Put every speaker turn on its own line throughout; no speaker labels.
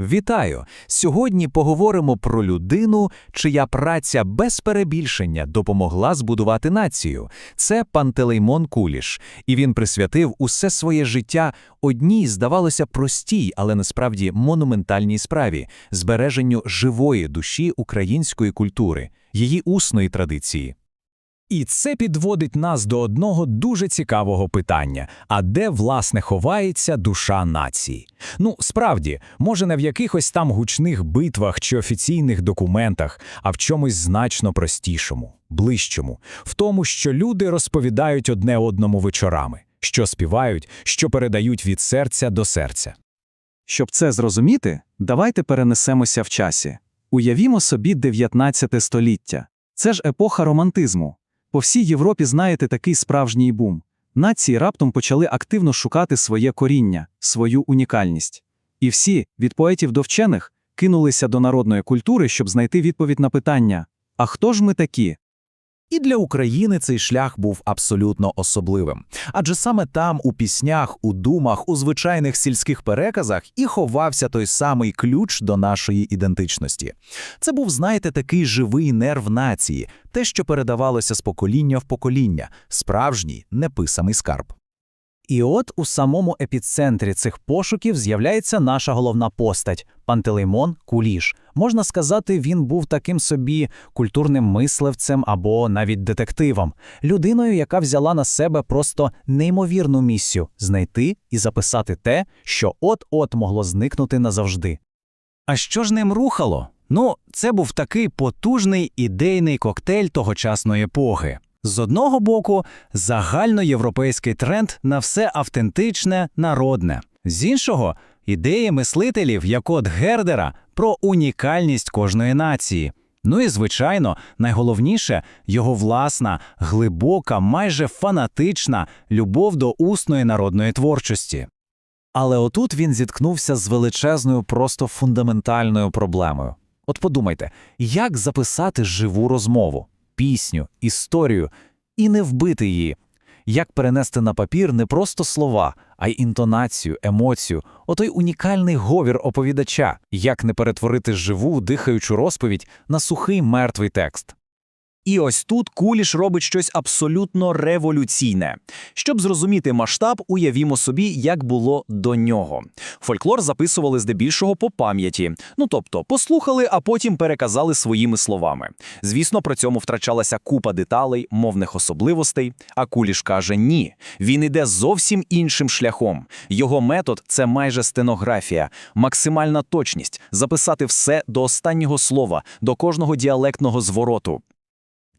Вітаю! Сьогодні поговоримо про людину, чия праця без перебільшення допомогла збудувати націю. Це Пантелеймон Куліш, і він присвятив усе своє життя одній, здавалося, простій, але насправді монументальній справі збереженню живої душі української культури, її усної традиції.
І це підводить нас до одного дуже цікавого питання: а де власне ховається душа нації? Ну, справді, може, не в якихось там гучних битвах чи офіційних документах, а в чомусь значно простішому, ближчому, в тому, що люди розповідають одне одному вечорами, що співають, що передають від серця до серця.
Щоб це зрозуміти, давайте перенесемося в часі. Уявімо собі 19 століття. Це ж епоха романтизму. По всій Європі знаєте такий справжній бум. Нації раптом почали активно шукати своє коріння, свою унікальність. І всі, від поетів до вчених, кинулися до народної культури, щоб знайти відповідь на питання: а хто ж ми такі?
І для України цей шлях був абсолютно особливим. Адже саме там, у піснях, у думах, у звичайних сільських переказах і ховався той самий ключ до нашої ідентичності. Це був, знаєте, такий живий нерв нації, те, що передавалося з покоління в покоління, справжній неписаний скарб.
І от у самому епіцентрі цих пошуків з'являється наша головна постать Пантелеймон Куліш. Можна сказати, він був таким собі культурним мисливцем або навіть детективом, людиною, яка взяла на себе просто неймовірну місію знайти і записати те, що от-от могло зникнути назавжди.
А що ж ним рухало? Ну, це був такий потужний ідейний коктейль тогочасної епохи. З одного боку, загальноєвропейський тренд на все автентичне, народне, з іншого ідеї мислителів, як от Гердера, про унікальність кожної нації. Ну і, звичайно, найголовніше його власна, глибока, майже фанатична любов до усної народної творчості.
Але отут він зіткнувся з величезною, просто фундаментальною проблемою. От подумайте, як записати живу розмову, пісню, історію і не вбити її? Як перенести на папір не просто слова, а й інтонацію, емоцію, отой унікальний говір оповідача, як не перетворити живу, дихаючу розповідь на сухий мертвий текст?
І ось тут Куліш робить щось абсолютно революційне. Щоб зрозуміти масштаб, уявімо собі, як було до нього. Фольклор записували здебільшого по пам'яті, ну тобто послухали, а потім переказали своїми словами. Звісно, при цьому втрачалася купа деталей, мовних особливостей. А Куліш каже: ні, він іде зовсім іншим шляхом. Його метод це майже стенографія, максимальна точність, записати все до останнього слова, до кожного діалектного звороту.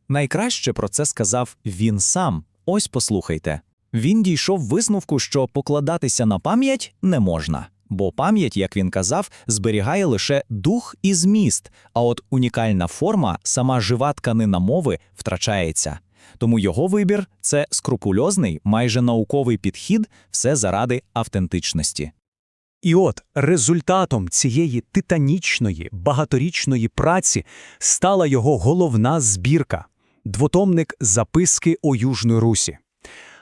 Найкраще про це сказав він сам. Ось послухайте. Він дійшов висновку, що покладатися на пам'ять не можна, бо пам'ять, як він казав, зберігає лише дух і зміст, а от унікальна форма, сама жива тканина мови, втрачається. Тому його вибір це скрупульозний, майже науковий підхід, все заради автентичності.
І от результатом цієї титанічної багаторічної праці стала його головна збірка двотомник записки о Южної Русі.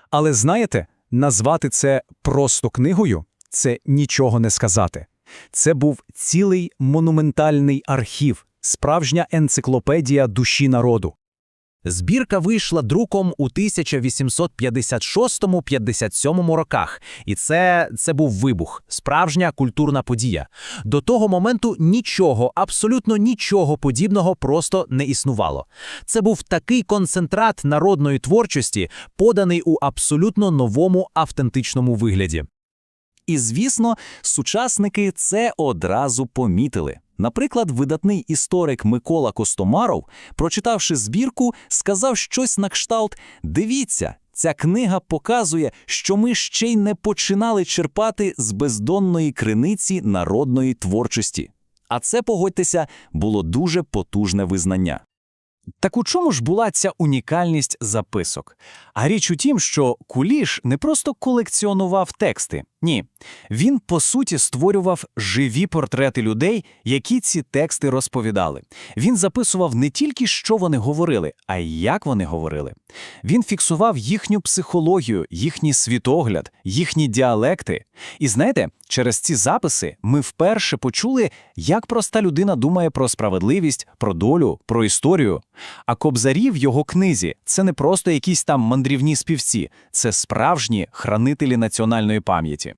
Але знаєте, назвати це просто книгою це нічого не сказати. Це був цілий монументальний архів, справжня енциклопедія душі народу.
Збірка вийшла друком у 1856-57 роках, і це, це був вибух, справжня культурна подія. До того моменту нічого, абсолютно нічого подібного просто не існувало. Це був такий концентрат народної творчості, поданий у абсолютно новому автентичному вигляді.
І, звісно, сучасники це одразу помітили. Наприклад, видатний історик Микола Костомаров, прочитавши збірку, сказав щось на кшталт: Дивіться, ця книга показує, що ми ще й не починали черпати з бездонної криниці народної творчості. А це, погодьтеся, було дуже потужне визнання.
Так у чому ж була ця унікальність записок? А річ у тім, що Куліш не просто колекціонував тексти.
Ні, він по суті створював живі портрети людей, які ці тексти розповідали. Він записував не тільки що вони говорили, а й як вони говорили. Він фіксував їхню психологію, їхній світогляд, їхні діалекти. І знаєте, через ці записи ми вперше почули, як проста людина думає про справедливість, про долю, про історію. А кобзарі в його книзі це не просто якісь там мандрівні співці, це справжні хранителі національної пам'яті.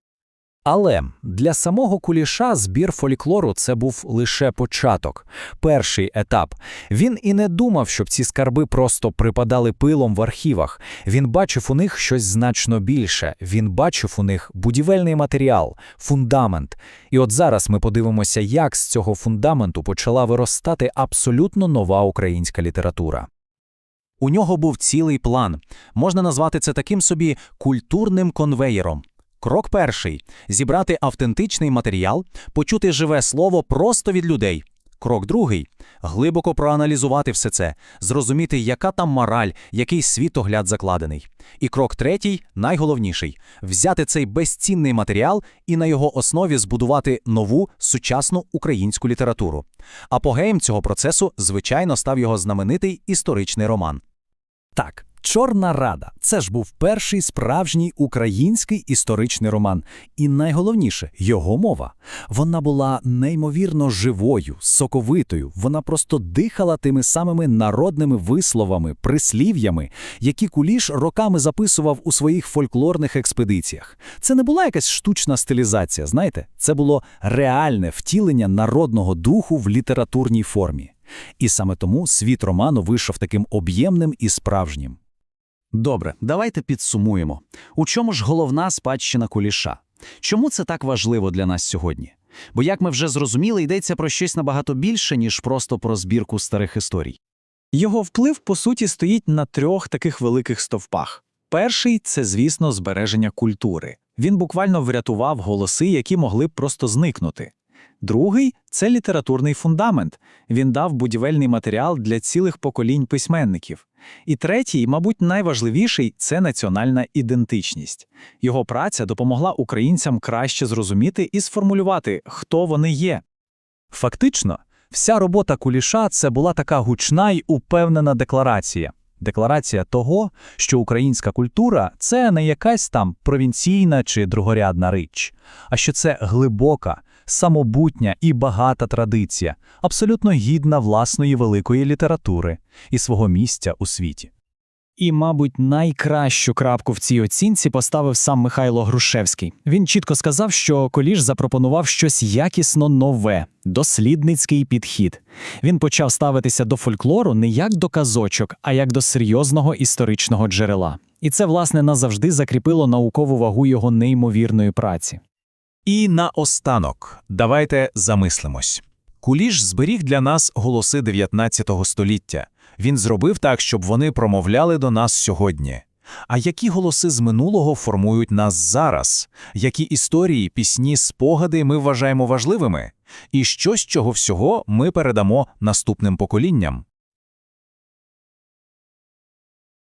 Але для самого Куліша збір фольклору це був лише початок, перший етап. Він і не думав, щоб ці скарби просто припадали пилом в архівах. Він бачив у них щось значно більше. Він бачив у них будівельний матеріал, фундамент. І от зараз ми подивимося, як з цього фундаменту почала виростати абсолютно нова українська література.
У нього був цілий план. Можна назвати це таким собі культурним конвеєром. Крок перший зібрати автентичний матеріал, почути живе слово просто від людей. Крок другий глибоко проаналізувати все це, зрозуміти, яка там мораль, який світогляд закладений. І крок третій, найголовніший взяти цей безцінний матеріал і на його основі збудувати нову сучасну українську літературу. Апогеєм цього процесу, звичайно, став його знаменитий історичний роман.
Так, Чорна Рада це ж був перший справжній український історичний роман. І найголовніше його мова. Вона була неймовірно живою, соковитою. Вона просто дихала тими самими народними висловами, прислів'ями, які Куліш роками записував у своїх фольклорних експедиціях. Це не була якась штучна стилізація, знаєте, це було реальне втілення народного духу в літературній формі. І саме тому світ роману вийшов таким об'ємним і справжнім.
Добре, давайте підсумуємо. У чому ж головна спадщина Куліша? Чому це так важливо для нас сьогодні? Бо, як ми вже зрозуміли, йдеться про щось набагато більше, ніж просто про збірку старих історій.
Його вплив, по суті, стоїть на трьох таких великих стовпах. Перший це, звісно, збереження культури. Він буквально врятував голоси, які могли б просто зникнути. Другий це літературний фундамент. Він дав будівельний матеріал для цілих поколінь письменників. І третій, мабуть, найважливіший це національна ідентичність. Його праця допомогла українцям краще зрозуміти і сформулювати, хто вони є.
Фактично, вся робота Куліша це була така гучна й упевнена декларація. Декларація того, що українська культура це не якась там провінційна чи другорядна річ, а що це глибока, самобутня і багата традиція, абсолютно гідна власної великої літератури і свого місця у світі.
І, мабуть, найкращу крапку в цій оцінці поставив сам Михайло Грушевський. Він чітко сказав, що Коліш запропонував щось якісно нове, дослідницький підхід. Він почав ставитися до фольклору не як до казочок, а як до серйозного історичного джерела. І це, власне, назавжди закріпило наукову вагу його неймовірної праці.
І наостанок, давайте замислимось. Куліш зберіг для нас голоси 19 століття. Він зробив так, щоб вони промовляли до нас сьогодні. А які голоси з минулого формують нас зараз? Які історії, пісні, спогади ми вважаємо важливими? І що з цього всього ми передамо наступним поколінням?